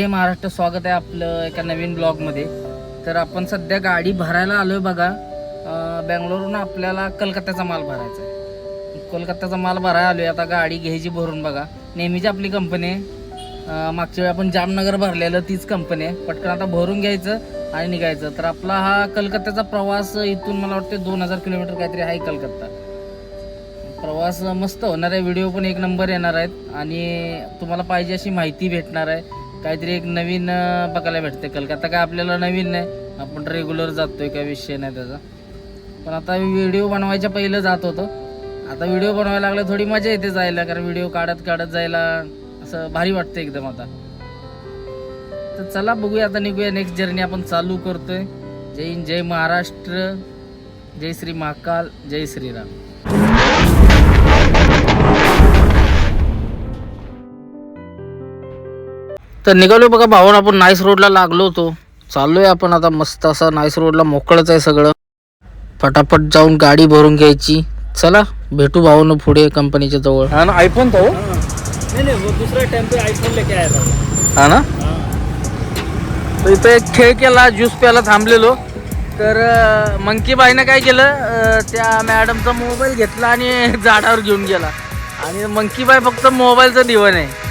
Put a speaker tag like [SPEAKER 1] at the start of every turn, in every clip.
[SPEAKER 1] हे महाराष्ट्र स्वागत आहे आपलं एका नवीन ब्लॉगमध्ये. तर आपण सध्या गाडी भरायला आलोय बघा. अं, बँगलोरहून आपल्याला कलकत्त्याचा माल भरायचा आहे. कोलकात्याचा माल भरायला आलोय. आता गाडी घ्यायची भरून बघा. नेहमीची आपली कंपनी आहे. मागच्या वेळी आपण जामनगर भरलेलं तीच कंपनी आहे. पटकन आता भरून घ्यायचं आणि निघायचं. तर आपला हा कलकत्त्याचा प्रवास इथून मला वाटतं दोन हजार किलोमीटर काहीतरी आहे कलकत्ता. प्रवास मस्त होणार आहे. व्हिडिओ पण एक नंबर येणार आहेत. आणि तुम्हाला पाहिजे अशी माहिती भेटणार आहे. काहीतरी एक नवीन बघायला भेटते कलकत्ता. काय आपल्याला नवीन नाही. आपण रेग्युलर जातोय काय विषय नाही त्याचा. पण आता व्हिडिओ बनवायच्या पहिलं जात होतो. आता व्हिडिओ बनवायला लागला थोडी मजा येते जायला कारण व्हिडिओ काढत काढत जायला असं भारी वाटतं एकदम आता. तर चला बघूया आता निघूया. नेक्स्ट जर्नी आपण चालू करतोय. जय हिंद जय महाराष्ट्र जय श्री महाकाल जय श्रीराम. तर निघालो बघा भाऊन आपण नाईस रोडला लागलो होतो. चाललोय आपण आता मस्त असं नाईस रोडला मोकळच आहे सगळं. फटाफट जाऊन गाडी भरून घ्यायची. चला भेटू भाऊन पुढे कंपनीच्या जवळ. हा ना आयफोन तो?
[SPEAKER 2] नहीं नहीं वो दूसरा टेम्पो आईफोन लेके आया था.
[SPEAKER 1] हा ना? इथं एक खेळ केला ज्यूस प्यायला थांबलेलो. तर मंकी बाईनं काय केलं त्या मॅडमचा मोबाईल घेतला आणि झाडावर घेऊन गेला. आणि मंकी बाई फक्त मोबाईलचं दिवण आहे.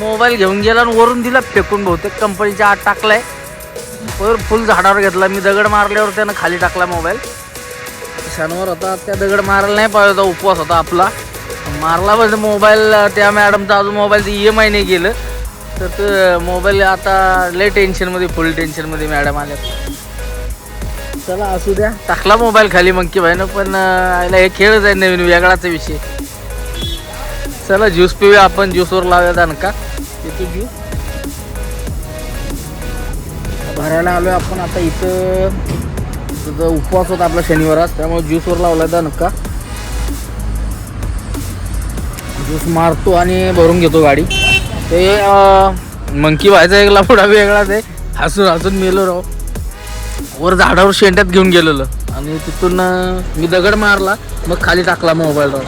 [SPEAKER 1] मोबाईल घेऊन गेला आणि वरून दिला फेकून बहुतेक कंपनीच्या आत टाकलाय. वर फुल झाडावर घेतला. मी दगड मारल्यावर त्यानं खाली टाकला मोबाईल. शनिवार होता. त्या दगड मारायला नाही पाहिजे होता. उपवास होता आपला. मारला म्हणजे मोबाईल त्या मॅडमचा अजून मोबाईलचं ई एम आय नाही गेलं. तर ते मोबाईल आता लय टेन्शनमध्ये फुल टेन्शनमध्ये मॅडम आल्या चला असू द्या. टाकला मोबाईल खाली मंकी भाईनं पण अं, हे खेळच आहे नवीन वेगळाच विषय. चला ज्यूस पिऊया आपण. ज्यूसवर लावूया का येतो घेऊ भरायला आलोय आपण आता इथं. उपवास होता आपला शनिवारात त्यामुळे ज्यूसवर लावला दणका ज्यूस मारतो आणि भरून घेतो गाडी. ते मंकी व्हायचा एक लफडा वेगळाच आहे. हसून हसून मेलो राव. वर झाडावर शेंड्यात घेऊन गेलेलं. आणि तिथून मी दगड मारला मग खाली टाकला मोबाईल राव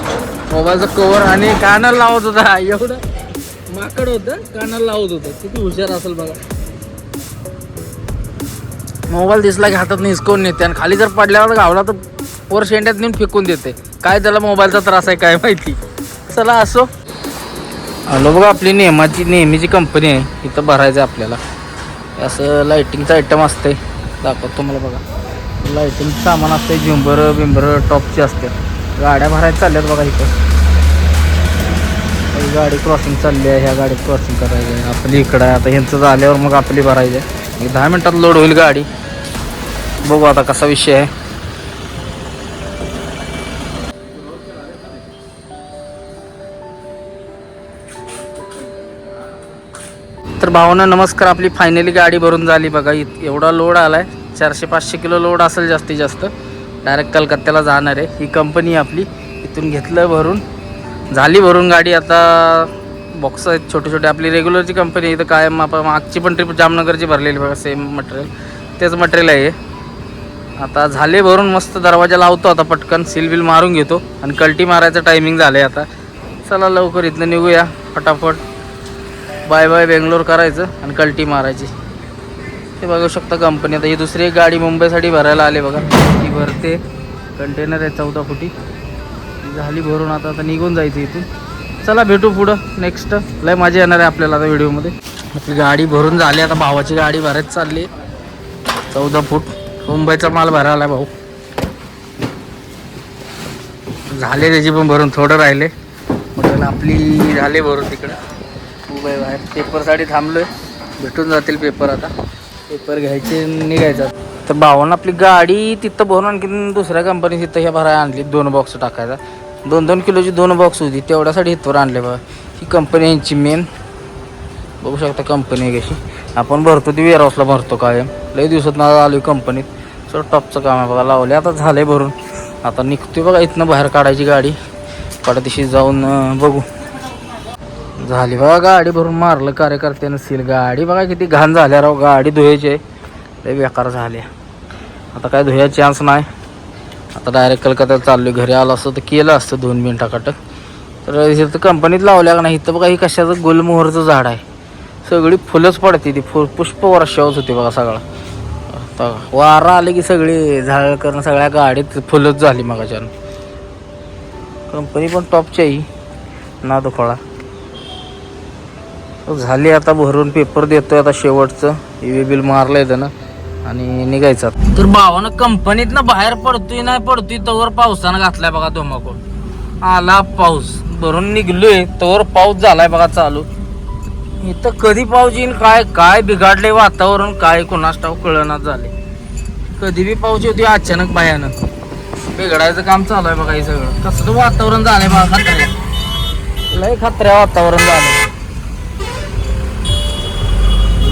[SPEAKER 1] मोबाईलचा कवर आणि कानाला लावत होता. एवढं. वाकड होतं कानाला लावत होतं. किती हुशार असेल बघा. मोबाईल दिसला की हातात निसकवून नेते आणि खाली जर पडल्यावर गावला तर वर शेंड्यात नेऊन फेकून देते. काय त्याला मोबाईलचा त्रास आहे काय माहिती. चला असो. आलो बघा आपली नेमाची नेहमीची कंपनी आहे. इथं भरायचं आहे आपल्याला. असं लाईटिंगचं आयटम असते दाखवतो तुम्हाला बघा. लाईटिंग सामान असते झुंबर बिंबर टॉपची असते. गाड्या भरायला चालल्यात बघा इथं. गाडी क्रॉसिंग चालली आहे ह्या गाडीत क्रॉसिंग करायचं आहे आपली इकडं आहे आता ह्यांचं झाल्यावर मग आपली भरायची आहे. दहा मिनटात लोड होईल गाडी. बघू आता कसा विषय आहे. तर भावना नमस्कार. आपली फायनली गाडी भरून झाली बघा. इत एवढा लोड आलाय. चारशे पाचशे किलो लोड असेल जास्तीत जास्त. डायरेक्ट कलकत्त्याला जाणार आहे. ही कंपनी आपली. इथून घेतलं भरून. झाली भरून गाडी आता बॉक्स आहेत छोटे छोटे. आपली रेग्युलरची कंपनी इथं कायम आपण मागची पण ट्रिप जामनगरची भरलेली बघा सेम मटेरियल तेच मटेरियल आहे आता झाले भरून मस्त दरवाजा लावतो आता पटकन सील बिल मारून घेतो आणि कल्टी मारायचं टायमिंग झालं आहे आता. चला लवकर इथनं निघूया फटाफट. बाय बाय बेंगलोर करायचं आणि कल्टी मारायची. ते बघू शकता कंपनी आता ही दुसरी एक गाडी मुंबईसाठी भरायला आली बघा. ती भरते. कंटेनर आहे चौदा फुटी. झाली भरून आता आता निघून जायचं इथून. चला भेटू पुढं नेक्स्ट लय मजा येणार आहे आपल्याला आता व्हिडिओमध्ये. आपली गाडी भरून झाली आता भावाची गाडी भरत चालली. चौदा फूट. मुंबईचा माल भरायला आला भाऊ. झाले त्याची पण भरून थोडं राहिले. मग आपली झाले भरून तिकडं. मुंबई बाहेर. पेपरसाठी थांबलोय. भेटून जातील पेपर आता. पेपर घ्यायचे निघायचा तर भावानं आपली गाडी तिथं भरून आणखी दुसऱ्या कंपनी तिथं ह्या भरायला आणली दोन बॉक्स टाकायचा. दोन दोन किलोची दोन बॉक्स होती. तेवढ्यासाठी इथवर आणले बघा. ही कंपनी यांची मेन बघू शकता कंपनी कशी. आपण भरतो ती वेअरहाऊसला भरतो कायम. लई दिवसात ना आलो कंपनीत सर टॉपचं काम आहे बघा. लावले आता झाले भरून. आता निघतो बघा. इथनं बाहेर काढायची गाडी. पडदिशी जाऊन बघू. झाली बघा गाडी भरून. मारलं कार्यकर्त्यानं सील. गाडी बघा किती घाण झाल्या राव हो, गाडी धुयाची आहे. लई बेकार झाल्या आता काय धुया चान्स नाही. आता डायरेक्ट कलकत्यात चाललो घरी आलो असतं तर केलं असतं दोन मिनटाकटक तर इथं कंपनीत लावल्या का नाही. इथं बघा ही कशाचं गुलमोहरचं झाड आहे. सगळी फुलंच पडते ती. फुल पुष्प वर्षावच होती बघा सगळा. आता वारा आले की सगळी झाड करणं सगळ्या गाडीत फुलंच झाली मगाच्यानं. कंपनी पण टॉपची आहे ना फळा. झाली आता भरून पेपर देतोय आता शेवटचं. ई बिल मारलं आहे ना आणि निघायचा. तर भावानं कंपनीत ना बाहेर पडतोय नाही पडतोय तवर पावसानं घातलाय बघा धुमाकूळ. आला पाऊस. भरून निघलोय तवर पाऊस झालाय बघा चालू. इथं कधी पाऊस येईन काय काय बिघाडले वातावरण काय कोणास्टाव कळना झाले कधी बी पाऊस येतोय अचानक भयानक बिघडायचं काम चालू आहे बघा हे सगळं. कसलं वातावरण झालंय बघा खात्र्या लय खात्र्या वातावरण झालं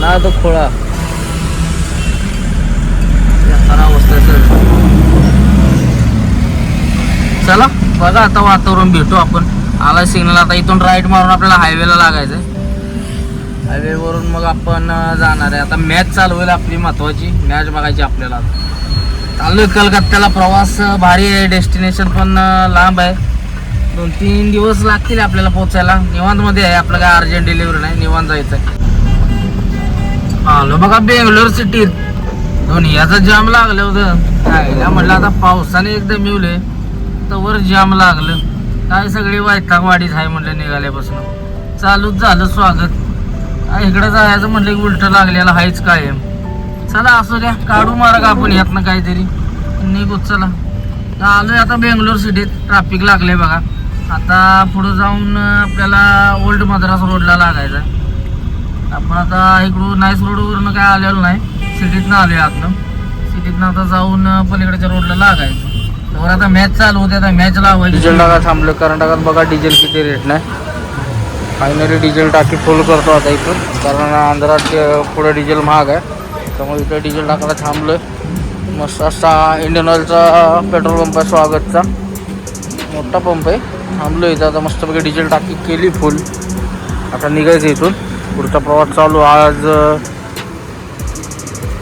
[SPEAKER 1] ना तो खोळा बेकार अवस्था आहे सगळी. चला बघा आता वातावरण भेटू आपण. आला सिग्नल आता इथून राईट मारून आपल्याला हायवेला लागायचं हायवे वरून मग आपण जाणार आहे. आता मॅच चालू होईल आपली महत्वाची. मॅच बघायची आपल्याला चालू आहे कलकत्त्याला. प्रवास भारी आहे. डेस्टिनेशन पण लांब आहे. दोन तीन दिवस लागतील आपल्याला पोचायला. निवांत मध्ये आहे. आपलं काय अर्जंट डिलिव्हरी नाही. निवांत जायचं आहे आलो बघा बेंगलोर सिटीत याचं जाम लागलं होतं. काय म्हटलं आता पावसाने एकदम मिळले तवर जाम लागलं. काय सगळी वायतागवाडीच आहे म्हटलं निघाल्यापासून. चालूच झालं स्वागत. इकडं जायचं म्हटलं की उलटं लागलेलं आहेच कायम. चला असू द्या काढू मार्ग आपण यातनं काहीतरी. निघू चला. आलो आलोय आता बेंगलोर सिटीत. ट्रॅफिक लागले बघा. आता पुढं जाऊन आपल्याला ओल्ड मद्रास रोडला लागायचा. आपण आता इकडून नाईस रोडवरून काय आलेलो नाही. सिटीतनं आलोय आतनं. सिटीतनं आता जाऊन पलीकडच्या रोडला लागायचं. तर आता मॅच चालू होते आता मॅच लावायची. डिझेल टाका थांबलं कर्नाटकात बघा डिझेल किती रेट नाही फायनली डिझेल टाकी फुल करतो आता इथून. कारण आंध्रात पुढे डिझेल महाग आहे. त्यामुळे इथं डिझेल टाकायला थांबलं मस्त असा इंडियन ऑइलचा पेट्रोल पंप आहे स्वागतचा. मोठा पंप आहे. थांबलो इथं. आता मस्तपैकी डिझेल टाकी केली फुल आता निघायचं इथून. पुढचा प्रवास चालू. आज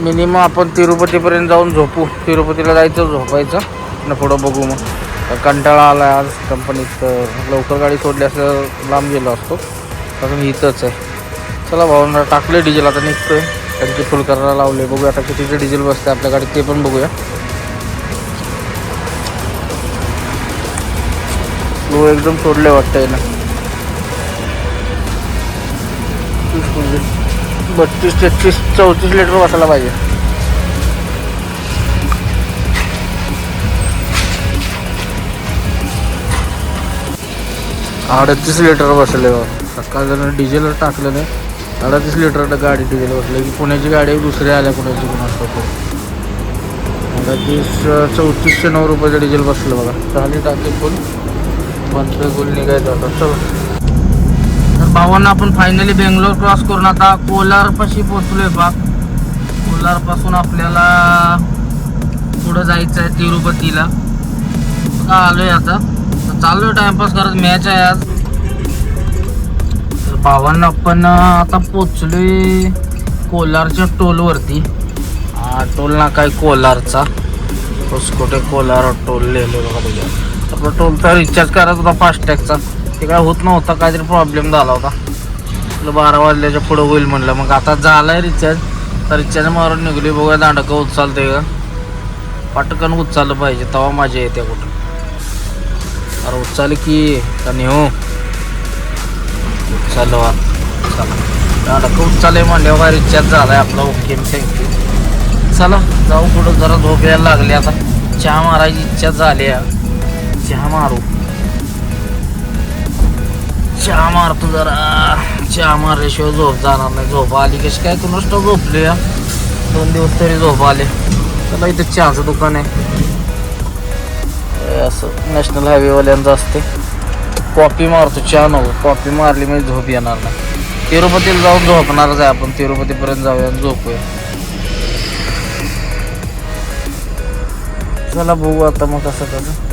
[SPEAKER 1] मिनिमम आपण तिरुपतीपर्यंत जाऊन झोपू. तिरुपतीला जायचं झोपायचं. आणि पुढं बघू मग. कंटाळा आला आज कंपनीत लवकर गाडी सोडली असं लांब गेलो असतो. अजून इथंच आहे. चला भावना टाकले डिझेल आता निघतोय. त्यांची फुल करायला लावले बघूया आता कितीचं डिझेल बसते आपल्या गाडीत ते पण बघूया. लो एकदम सोडले वाटतंय ना. बत्तीस तेहतीस चौतीस लिटर बसायला पाहिजे. अडतीस लिटर बसले सकाळ जण डिझेल टाकलं नाही. अडतीस लिटर गाडी डिझेल बसले की पुण्याची गाडी दुसऱ्या आल्या पुण्याची कुणाच अडतीस चौतीसशे नऊ रुपयाचं डिझेल बसलं बघा. चाली टाकी फुल बंद गुल निघायचं होता चल. तर भावांना आपण फायनली बेंगलोर क्रॉस करून आता कोलारपाशी पोचलोय बा. कोलारपासून आपल्याला पुढं जायचं आहे तिरुपतीला. आलो आलोय आता. चाललोय टाइमपास करत मॅच आहे आज. तर भावांना आपण आता पोचलोय कोलारच्या टोलवरती. हा टोल ना काय कोलारचा. कुठे कोलार टोल लिहिले बघा तुझ्या आपला टोलचा रिचार्ज करायचा होता फास्टॅगचा ते काय होत नव्हता काहीतरी प्रॉब्लेम झाला होता. आपलं बारा वाजल्याच्या पुढं होईल म्हणलं. मग आता झालाय रिचार्ज तर रिचार्ज मारून निघली बघूया. दांडकं उचलते का? पटकन उचललं पाहिजे. तेव्हा माझ्या येते कुठं. अरे उचल की का नेऊ उचल चला खूप उचलले म्हणल्यावर काय रिचार्ज झालाय आपला ओके थँक्यू चला जाऊ कुठं जरा झोप यायला लागली आता चहा मारायची इच्छा झाली आहे. चहा मारू चहा मारतो जरा चहा मारल्याशिवाय झोप जाणार नाही झोप आली कशी काय कुणाच झोपले या दोन दिवस तरी झोप आले चला इथं चहाचं दुकान आहे असं नॅशनल हायवेवाल्यांचं असते. कॉपी मारतो चहा नको कॉपी मारली म्हणजे झोप येणार नाही. तिरुपतीला जाऊन झोपणारच आहे आपण. तिरुपतीपर्यंत जाऊया आणि झोपूया. चला बघू आता मग कसं कसं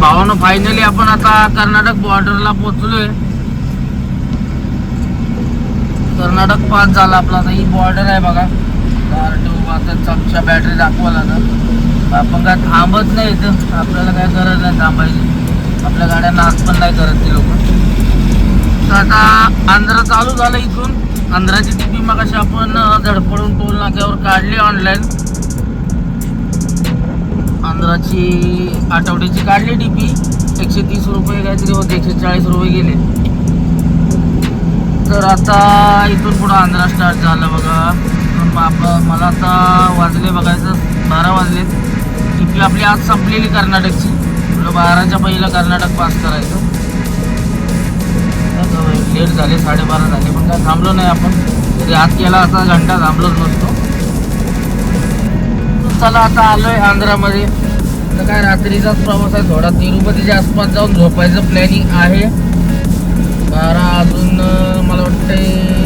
[SPEAKER 1] भावानं फायनली आपण आता कर्नाटक बॉर्डरला पोहोचलोय. कर्नाटक पास झाला आपला. आता ही बॉर्डर आहे बघा. आता चमचा बॅटरी दाखवायला ना आपण काय थांबत नाही इथं. आपल्याला काय गरज नाही थांबायची. आपल्या गाड्या नाच पण नाही करत ती लोक. तर आता आंध्र चालू झालं इथून. आंध्राची टिपी मग अशी आपण धडपडून टोल नाक्यावर काढली ऑनलाईन आंध्राची आठवड्याची काढली टिपी एकशे तीस रुपये काहीतरी होते एकशे चाळीस रुपये गेले. तर आता इथून पुढं आंध्रा स्टार्ट झालं बघा. पण मला आता वाजले बघायचं बारा वाजले. इथली आपली आज संपलेली कर्नाटकची. आपलं बाराच्या पहिलं कर्नाटक पास करायचं. लेट झाले साडेबारा झाले. पण काय थांबलो नाही आपण. तरी आत केला असा घंटा थांबलोच नसतो. चला आता आलोय आंध्रामध्ये. तर काय रात्रीचाच प्रवास आहे थोडा. तिरुपतीच्या आसपास जाऊन झोपायचं प्लॅनिंग आहे. बारा अजून मला वाटतंय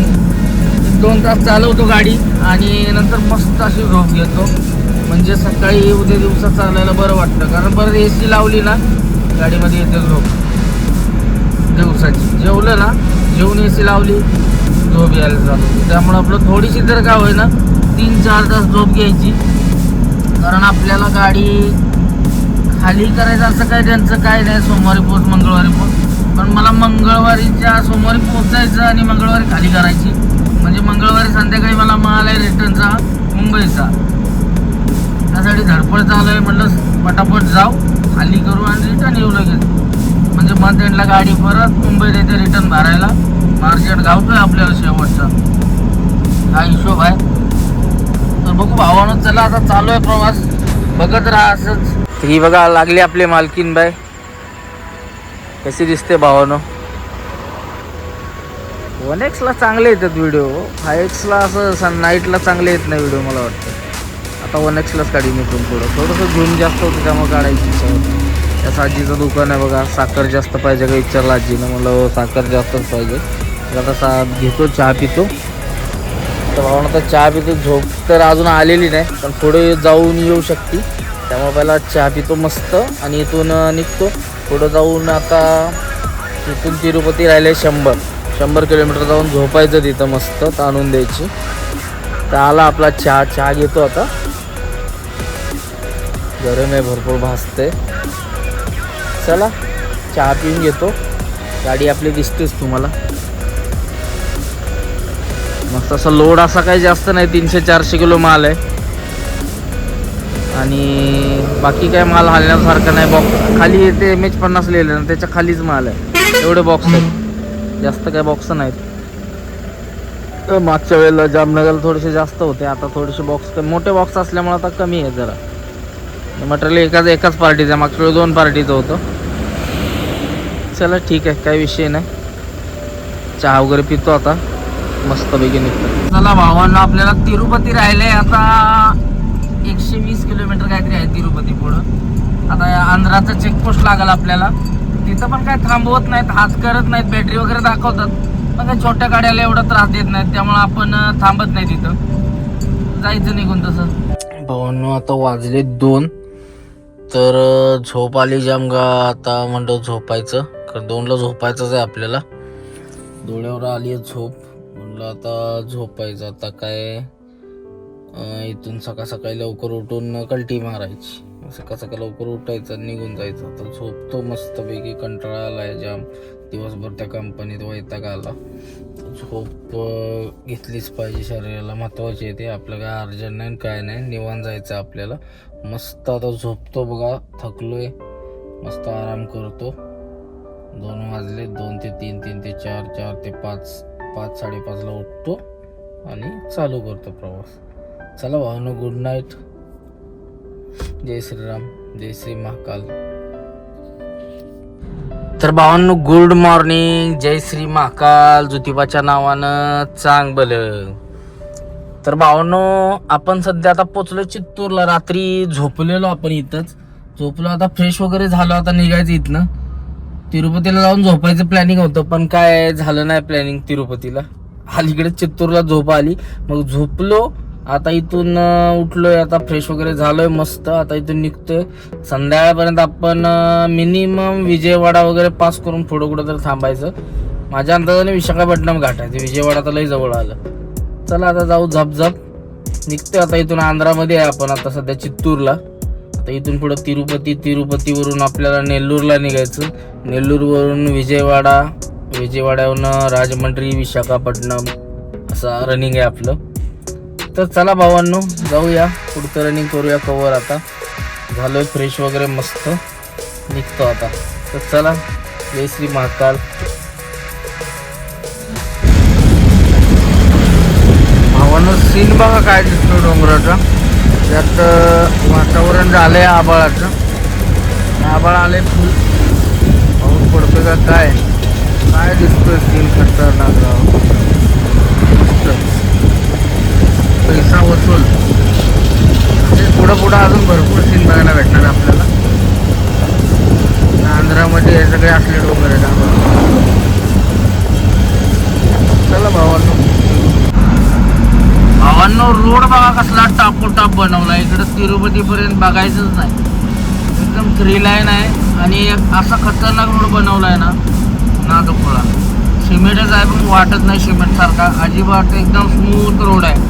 [SPEAKER 1] दोन तास चालवतो गाडी आणि नंतर मस्त अशी झोप घेतो. म्हणजे सकाळी उद्या दिवसात चालायला बरं वाटतं. कारण परत ए सी लावली ना गाडीमध्ये येते झोप. दिवसाची. जेवलं ना जेवून ए सी लावली झोप यायला चालू त्यामुळं आपलं थोडीशी तर काय होईना तीन चार तास झोप घ्यायची. कारण आपल्याला गाडी खाली करायचं असं काय त्यांचं काय नाही सोमवारी पोच मंगळवारी पोच पण मला मंगळवारीच्या सोमवारी पोचायचं आणि मंगळवारी खाली करायची. म्हणजे मंगळवारी संध्याकाळी मला माल आहे रिटर्नचा मुंबईचा. त्यासाठी धडपड चालू आहे म्हटलं पटापट जाऊ खाली करू आणि रिटर्न येऊ लगेच. म्हणजे मंथ एंडला गाडी परत मुंबईत येते रिटर्न भरायला. मार्केट गावतोय आपल्याला शेवटचा. हा हिशोब आहे? तर बघू भावानं चला आता चालू आहे प्रवास. बघत राहा असंच. ही बघा लागली आपली मालकीन बाय कशी दिसते भावानं. वन एक्सला चांगले येतात व्हिडिओ फाय एक्सला असं सन नाईटला चांगले येत नाही व्हिडिओ मला वाटतं. आता वन एक्सलाच काढी निघून पुढं. थोडंसं झूम जास्त होतं त्यामुळे काढायची इच्छा होती. त्या आजीचं दुकान आहे बघा. साखर जास्त पाहिजे का? विचारलं आजीनं मला हो, साखर जास्तच पाहिजे. तर आता सा घेतो चहा पितो. तर भावना आता चहा पितो. झोप तर अजून आलेली नाही पण पुढे जाऊन येऊ शकते. त्यामुळे पहिला चहा पितो मस्त आणि इथून निघतो. पुढं जाऊन आता इथून तिरुपती राहिले शंभर. शंभर किलोमीटर जाऊन झोपायचं तिथं मस्त ताणून द्यायची. तर आला आपला चहा चहा घेतो आता. गरम आहे भरपूर भासते चला चहा पिऊन घेतो. गाडी आपली दिसतेच तुम्हाला. मस्त असा लोड असा काही जास्त नाही तीनशे चारशे किलो माल आहे. आणि बाकी काय माल हालण्यासारखं नाही. बॉक्स खाली ते एम एच पन्नास लिहिलं ना त्याच्या खालीच माल आहे. एवढे बॉक्स आहेत जास्त काय बॉक्स नाहीत. मागच्या वेळेला जामनगरला थोडेसे जास्त होते आता थोडेसे बॉक्स मोठे बॉक्स असल्यामुळे आता कमी आहे जरा. मटेरियल एकाच एकाच पार्टीचं आहे मागच्या वेळी दोन पार्टीचं होतं. चला ठीक आहे काही विषय नाही. चहा वगैरे पितो आता मस्तपैकी निघतो. चला भावांना आपल्याला तिरुपती राहिले आता एकशे वीस किलोमीटर काहीतरी आहे तिरुपती पुढं. आता आंध्राचा चेकपोस्ट लागल आपल्याला. तिथं पण काय थांबवत नाहीत हात करत नाहीत बॅटरी वगैरे दाखवतात. पण काय छोट्या गाड्याला एवढा त्रास देत नाहीत त्यामुळे आपण थांबत नाही तिथं जायचं निघून तसं. भावांनो आता वाजले दोन. तर झोप आली जामगा आता म्हणतो झोपायचं. कारण दोनला झोपायचंच आहे आपल्याला. डोळ्यावर आली आहे झोप. म्हणलं आता झोपायचं. आता काय इथून सकाळ सकाळी लवकर उठून कल्टी मारायची. सकाळ सकाळ लवकर उठायचं आणि निघून जायचं. तर झोपतो मस्तपैकी कंटाळा आला आहे जाम. दिवसभर त्या कंपनीत वैताग आला. झोप घेतलीच पाहिजे शरीराला. महत्त्वाची आहे ते. आपलं काय अर्जंट नाही काय नाही. निवांत जायचं आपल्याला. मस्त आता झोपतो बघा. थकलो आहे मस्त आराम करतो. दोन वाजले. दोन ते तीन तीन ते चार चार ते पाच पाच साडेपाचला उठतो आणि चालू करतो प्रवास. चला भावनो गुड नाईट जय श्रीराम जय श्री महाकाल. तर भावांनो गुड मॉर्निंग जय श्री महाकाल. ज्योतिबाच्या नावानं चांगबल तर भावांनो आपण सध्या आता पोचलो चित्तूरला. रात्री झोपलेलो आपण इथंच. झोपलो आता फ्रेश वगैरे झालो आता निघायचं इथनं. तिरुपतीला जाऊन झोपायचं प्लॅनिंग होतं पण काय झालं नाही प्लॅनिंग तिरुपतीला. अलीकडे चित्तूरला झोप आली. मग झोपलो आता इथून उठलोय. आता फ्रेश वगैरे झालोय मस्त. आता इथून निघतोय. संध्याकाळपर्यंत आपण मिनिमम विजयवाडा वगैरे पास करून पुढं कुठं तर थांबायचं. माझ्या अंदाजाने विशाखापट्टणम घाटायचं विजयवाडा तर लई जवळ आलं. चला आता जाऊ झप झप निघतोय आता इथून आंध्रामध्ये आहे आपण आता सध्या चित्तूरला. आता इथून पुढं तिरुपती तिरुपतीवरून आपल्याला नेल्लूरला निघायचं. नेल्लूरवरून विजयवाडा विजयवाड्यावरून राजमंड्री विशाखापट्टणम. असं रनिंग आहे आपलं. तर चला भावांनो जाऊया. पुढचं रनिंग करूया कवर आता. झालोय फ्रेश वगैरे मस्त. निघतो आता. तर चला जय श्री महाकाल. भावानं सीन बघा काय दिसतो डोंगराचा. त्यात अं, वातावरण झालंय आबाळाचं आबाळ आले फुल पाऊस पडतो का काय? काय दिसतोय सीन खतरनाक पैसा वसूल म्हणजे पुढं पुढं अजून भरपूर सीन बघायला भेटणार आपल्याला. आंध्रामध्ये हे सगळे असले डोंगर आहेत आम्हाला चला भावांनो. भावांनो रोड बघा कसला टापोटाप बनवला. इकडं तिरुपतीपर्यंत बघायचंच नाही. एकदम थ्री लाईन आहे. आणि एक असा खतरनाक रोड बनवला आहे ना नागपुरा सिमेंटच आहे पण वाटत नाही सिमेंटसारखा. अजिबात एकदम स्मूथ रोड आहे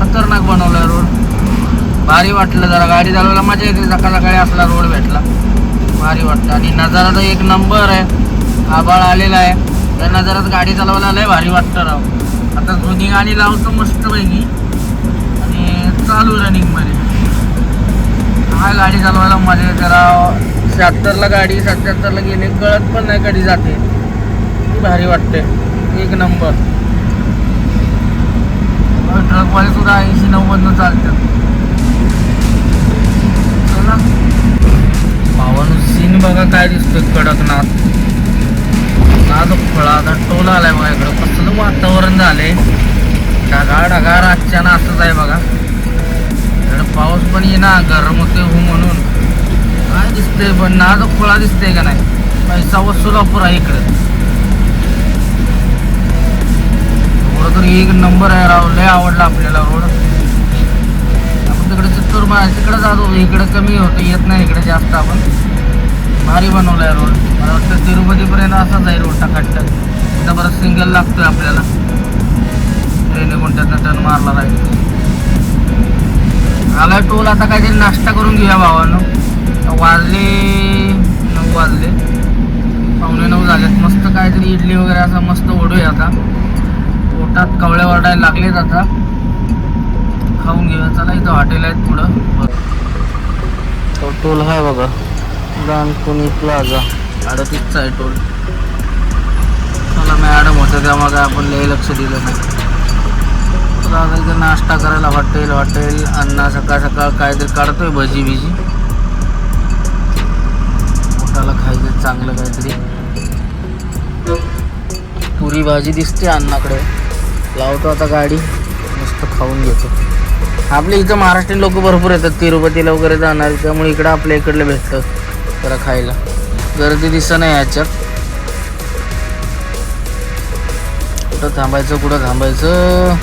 [SPEAKER 1] खतरनाक बनवलाय रोड भारी वाटलं जरा. गाडी चालवायला मजा येते. सकाळ सकाळी असला रोड भेटला. भारी वाटतं. आणि नजारा तर एक नंबर आहे. आबाळ आलेला आहे. त्या नजारात गाडी चालवायला लय भारी वाटतं राव. आता जुनी गाणी लावतो मस्तपैकी. आणि चालू रनिंगमध्ये हा गाडी चालवायला मजा येते राव. शहात्तरला गाडी सत्याहत्तरला गेले कळत पण नाही कधी जाते. भारी वाटते. एक नंबर. ट्रकवाले सुद्धा ऐंशी नव्वदनं चालतात. ना. पावन सीन बघा काय दिसतोय कडकनाथ. नाद फळा आता टोल आलाय बघा इकडं. कसलं वातावरण झालंय. ढगाळ ढगाळ आजच्या ना असंच आहे बघा. इकडं पाऊस पण येणार गरम होते हो म्हणून. काय दिसतंय पण नाद फळा दिसतंय का नाही? पैसा वसुलापूर आहे इकडं. रोड तर एक नंबर आहे राव. लय आवडला आपल्याला रोड. तर तिकडे तिकडं जातो इकडं कमी होतं. येत नाही इकडे जास्त आपण. भारी बनवलाय रोड. मला वाटतं तिरुपतीपर्यंत असाच आहे रोड टाकाटक आता बरं सिंगल लागतोय आपल्याला. ट्रेने कोणत्यात टर्न मारला राहील आला टोल. आता काहीतरी नाश्ता करून घेऊया भावानं. वाजले नऊ वाजले. पावणे नऊ झालेत. मस्त काहीतरी इडली वगैरे असं मस्त ओढूया आता. पोटात कवळ्या वरडायला लागलेत आता. खाऊन घेऊया. चला इथं हॉटेल आहेत पुढं. तो टोल आहे बघा. दानकुनी प्लाझा. अडतीसचा आहे टोल. चला मॅडम होतं तेव्हा काय आपण लय लक्ष दिलं नाही. चला आता इथं नाश्ता करायला हॉटेल हॉटेल अण्णा सकाळ सकाळ काहीतरी काढतोय भजी बिजी. पोटाला खायचं चांगलं काहीतरी. पुरी भाजी दिसते अण्णाकडे. लावतो आता गाडी. मस्त खाऊन घेतो. आपल्या इथं महाराष्ट्रीयन लोक भरपूर येतात तिरुपतीला वगैरे जाणार त्यामुळे इकडं आपल्या इकडलं भेटतं जरा खायला. गर्दी दिसत नाही याच्यात. कुठं थांबायचं कुठं थांबायचं?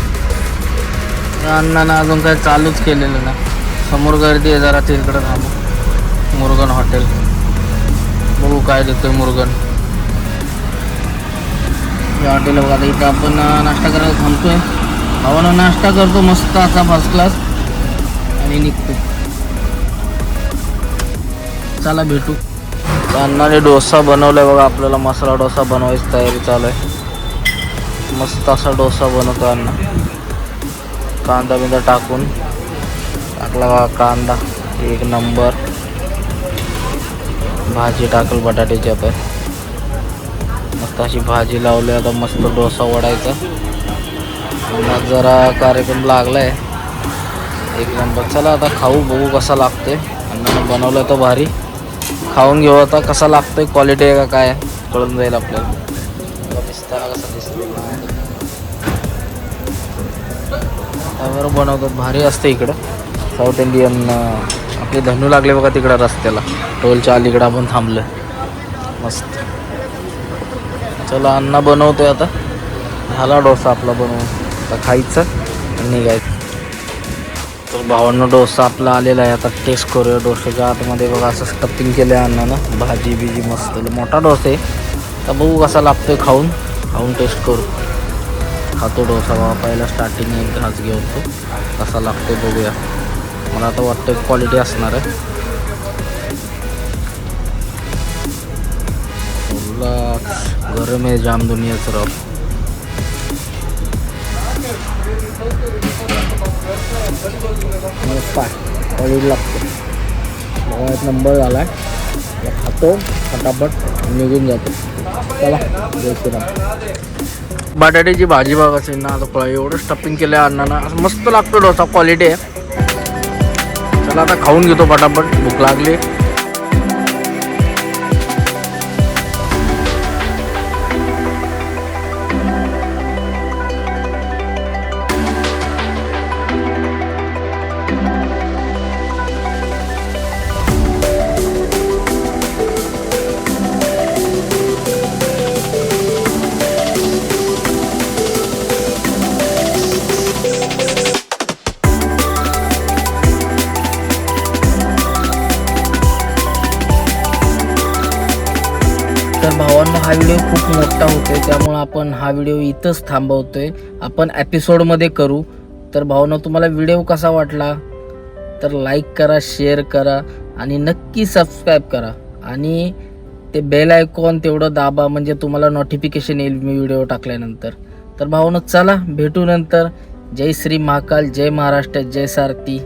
[SPEAKER 1] त्या अण्णानं अजून काय चालूच केलेलं ना समोर गर्दी आहे जरा तिकडं थांबू. मुरगन हॉटेल. बघू काय देतोय मुरगन. या हॉटेल बघा इथं आपण नाश्ता करायला थांबतोय. भावानं नाश्ता करतो मस्त असा फर्स्ट क्लास आणि निघतो. चला भेटू. अन्नाने अण्णाने डोसा बनवलाय बघा आपल्याला मसाला डोसा बनवायची तयारी चालू आहे. मस्त असा डोसा बनवतो अण्णा. कांदा बिंदा टाकून टाकला बघा कांदा एक नंबर. भाजी टाकल बटाट्याची आता. मस्त अशी भाजी लावली आता मस्त डोसा वडायचा. मग जरा कार्यक्रम लागलाय. एक नंबर. चला आता खाऊ बघू कसा लागते अण्णानं बनवलं तर भारी. खाऊन घेऊ आता कसा लागतोय क्वालिटी आहे का काय कळून जाईल आपल्याला. दिसताना कसा दिसतो बनवतात. भारी असते इकडं. साऊथ इंडियन आपले धनू लागले बघा तिकडं रस्त्याला. टोलच्या अलीकडं आपण थांबलं मस्त. चला अण्णा बनवतोय आता. झाला डोसा आपला बनवून. आता खायचं आणि निघायचं. तर भावांना डोसा आपला आलेला आहे. आता टेस्ट करूया डोशाच्या आतमध्ये. बघा असं स्टफिंग केलं आहे अन्नानं भाजी बिजी मस्त. मोठा डोसा आहे. तर बघू कसा लागतो खाऊन. खाऊन टेस्ट करू. खातो डोसा बाबा पहिला स्टार्टिंग एक घास घेऊन तो. कसा लागतो बघूया. मला आता वाटतं क्वालिटी असणार आहे. गरम आहे जाम दुनियाचं रब पाय. आहे लागतो. मला एक नंबर झाला आहे खातो फटाफट निघून जातो. चला जय श्रीराम. बटाट्याची भाजी बघायची ना आता फळ एवढं स्टफिंग केलं आहे अन्नानं असं मस्त लागतो डोसा क्वालिटी आहे. चला आता खाऊन घेतो फटाफट. भूक लागली. तर भावांना हा व्हिडिओ खूप मोठा होतोय त्यामुळं आपण हा व्हिडिओ इथंच थांबवतोय. आपण एपिसोडमध्ये करू. तर भावना तुम्हाला व्हिडिओ कसा वाटला? तर लाईक करा शेअर करा आणि नक्की सबस्क्राईब करा. आणि ते बेल आयकॉन तेवढं दाबा म्हणजे तुम्हाला नोटिफिकेशन येईल मी व्हिडिओ टाकल्यानंतर. तर भावना चला भेटू नंतर. जय श्री महाकाल जय महाराष्ट्र जय सारथी.